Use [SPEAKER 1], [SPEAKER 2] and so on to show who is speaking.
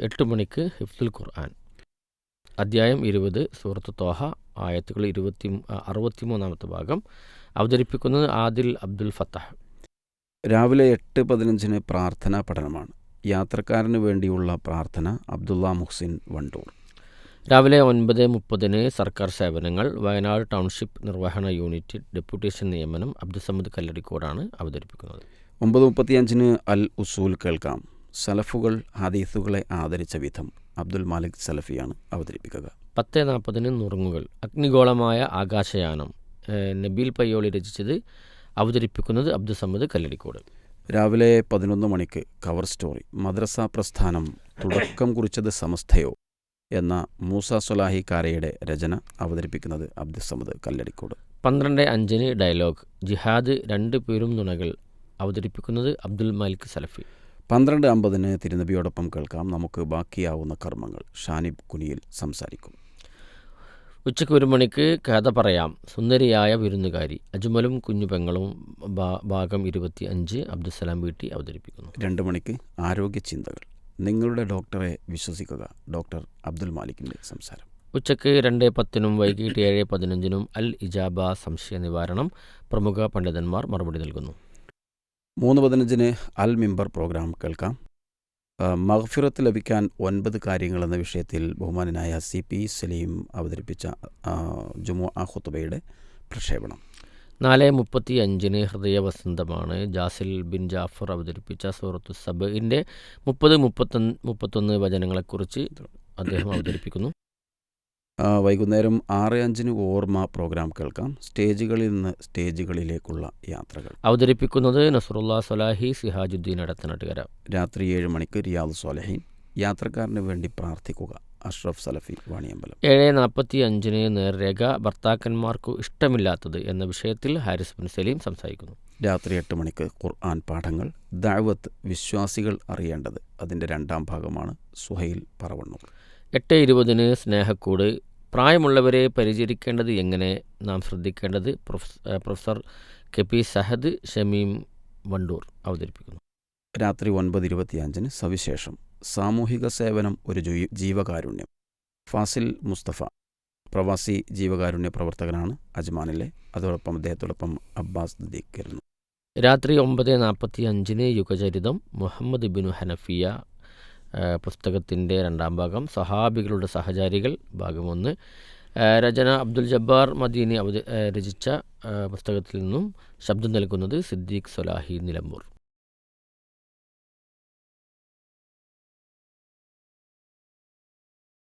[SPEAKER 1] എട്ട് മണിക്ക് ഹിഫ്സുൽ ഖുർആൻ. അധ്യായം ഇരുപത് സൂറത്ത് തോഹ ആയത്തുകൾ ഇരുപത്തി അറുപത്തിമൂന്നാമത്തെ ഭാഗം. അവതരിപ്പിക്കുന്നത് ആദിൽ അബ്ദുൽ ഫത്താഹ്.
[SPEAKER 2] രാവിലെ എട്ട് പതിനഞ്ചിന് പ്രാർത്ഥനാ പഠനമാണ്. യാത്രക്കാരന് വേണ്ടിയുള്ള പ്രാർത്ഥന അബ്ദുള്ള മുഹ്സിൻ വണ്ടൂർ.
[SPEAKER 1] രാവിലെ ഒൻപത് മുപ്പതിന് സർക്കാർ സേവനങ്ങൾ വയനാട് ടൗൺഷിപ്പ് നിർവഹണ യൂണിറ്റ് ഡെപ്യൂട്ടേഷൻ നിയമനം അബ്ദുസമ്മദ് കല്ലടിക്കോടാണ് അവതരിപ്പിക്കുന്നത്.
[SPEAKER 2] ഒമ്പത് മുപ്പത്തിയഞ്ചിന് അൽ ഉസൂൽ കേൾക്കാം. സലഫുകൾ ഹദീസുകളെ ആദരിച്ച വിധം അബ്ദുൽ മാലിക് സലഫിയാണ് അവതരിപ്പിക്കുക.
[SPEAKER 1] പത്ത് നാൽപ്പതിന് നുറുങ്ങുകൾ. അഗ്നിഗോളമായ ആകാശയാനം നബീൽ പയ്യോളി രചിച്ചത് അവതരിപ്പിക്കുന്നത് അബ്ദുസമ്മദ് കല്ലടിക്കോട്.
[SPEAKER 2] രാവിലെ പതിനൊന്ന് മണിക്ക് കവർ സ്റ്റോറി മദ്രസ പ്രസ്ഥാനം തുടക്കം കുറിച്ചത് സമസ്തയോ എന്ന മൂസ സൊലാഹി കാരയുടെ രചന അവതരിപ്പിക്കുന്നത് അബ്ദുസമദ് കല്ലടിക്കോട്.
[SPEAKER 1] പന്ത്രണ്ട് അഞ്ചിന് ഡയലോഗ് ജിഹാദ് രണ്ട് പേരും നുണകൾ അവതരിപ്പിക്കുന്നത് അബ്ദുൽ മാലിക് സലഫി.
[SPEAKER 2] പന്ത്രണ്ട് അമ്പതിന് തിരുനബിയോടൊപ്പം കേൾക്കാം. നമുക്ക് ബാക്കിയാവുന്ന കർമ്മങ്ങൾ. ഷാനിബ് കുനിയിൽ സംസാരിക്കും.
[SPEAKER 1] ഉച്ചയ്ക്ക് ഒരു മണിക്ക് കഥ പറയാം. സുന്ദരിയായ വിരുന്നുകാരി. അജ്മലും കുഞ്ഞു പെങ്ങളും ഭാഗം ഇരുപത്തി അഞ്ച് അബ്ദുസലാം വീട്ടി അവതരിപ്പിക്കുന്നു.
[SPEAKER 2] രണ്ട് മണിക്ക് ആരോഗ്യ ചിന്തകൾ. നിങ്ങളുടെ ഡോക്ടറെ വിശ്വസിക്കുക. ഡോക്ടർ അബ്ദുൽ മാലിക്കിന്റെ സംസാരം.
[SPEAKER 1] ഉച്ചയ്ക്ക് രണ്ട് പത്തിനും വൈകിട്ട് ഏഴ് പതിനഞ്ചിനും അൽ ഇജാബ സംശയ നിവാരണം പ്രമുഖ പണ്ഡിതന്മാർ മറുപടി നൽകുന്നു.
[SPEAKER 2] മൂന്ന് പതിനഞ്ചിന് അൽ മിമ്പർ പ്രോഗ്രാം കേൾക്കാം. മഹഫിറത്ത് ലഭിക്കാൻ ഒൻപത് കാര്യങ്ങൾ എന്ന വിഷയത്തിൽ ബഹുമാനനായ സി പി സലീം അവതരിപ്പിച്ച ജുമു ആ ഖുത്തുബയുടെ പ്രക്ഷേപണം.
[SPEAKER 1] നാല് മുപ്പത്തി അഞ്ചിന് ഹൃദയവസന്തമാണ് ജാസിൽ ബിൻ ജാഫർ അവതരിപ്പിച്ച സൂറത്തു സബിന്റെ മുപ്പത് മുപ്പത്തൊന്ന് മുപ്പത്തൊന്ന് വചനങ്ങളെക്കുറിച്ച് അദ്ദേഹം അവതരിപ്പിക്കുന്നു.
[SPEAKER 2] വൈകുന്നേരം ആറ് അഞ്ചിന് ഓർമ്മ പ്രോഗ്രാം കേൾക്കാം. സ്റ്റേജുകളിൽ നിന്ന് സ്റ്റേജുകളിലേക്കുള്ള യാത്രകൾ.
[SPEAKER 1] അവതരിപ്പിക്കുന്നത് നസറുല്ലാ സലാഹി സിഹാജുദ്ദീൻ അടത്തനാട്ടുകര.
[SPEAKER 2] രാത്രി ഏഴ് മണിക്ക് റിയാദ് സോലഹീൻ യാത്രക്കാരന് വേണ്ടി പ്രാർത്ഥിക്കുക. അഷ്റഫ് സലഫി വാണിയമ്പലം.
[SPEAKER 1] ഏഴ് നാൽപ്പത്തി അഞ്ചിന് നേർരേഖ ഭർത്താക്കന്മാർക്കു ഇഷ്ടമില്ലാത്തത് എന്ന വിഷയത്തിൽ ഹാരിസ് ബിൻ സലീം സംസാരിക്കുന്നു.
[SPEAKER 2] രാത്രി എട്ട് മണിക്ക് ഖുർആൻ പാഠങ്ങൾ ദാവത്ത് വിശ്വാസികൾ അറിയേണ്ടത്. അതിന്റെ രണ്ടാം ഭാഗമാണ് സുഹൈൽ പറവണ്ണൂർ.
[SPEAKER 1] എട്ട് ഇരുപതിന് സ്നേഹക്കൂട് പ്രായമുള്ളവരെ പരിചരിക്കേണ്ടത് എങ്ങനെ? നാം ശ്രദ്ധിക്കേണ്ടത് professor K P Sahad Shameem Wandoor അവതരിപ്പിക്കുന്നു.
[SPEAKER 2] രാത്രി ഒൻപത് ഇരുപത്തിയഞ്ചിന് സവിശേഷം. സാമൂഹിക സേവനം ഒരു ജീവകാരുണ്യം. ഫാസിൽ മുസ്തഫ. പ്രവാസി ജീവകാരുണ്യ പ്രവർത്തകനാണ് അജ്മാനിലെ. അതോടൊപ്പം അദ്ദേഹത്തോടൊപ്പം അബ്ബാസ് ദിക്കരുന്നു
[SPEAKER 1] രാത്രി ഒമ്പത് നാൽപ്പത്തി അഞ്ചിന് യുഗചരിതം മുഹമ്മദ് ബിനു ഹനഫിയ പുസ്തകത്തിന്റെ രണ്ടാം ഭാഗം സഹാബികളുടെ സഹചാരികൾ ഭാഗം ഒന്ന്. രചന അബ്ദുൽ ജബ്ബാർ മദീനി അവത രചിച്ച പുസ്തകത്തിൽ നിന്നും ശബ്ദം നൽകുന്നത് സിദ്ദീഖ് സൊലാഹി നിലമ്പൂർ.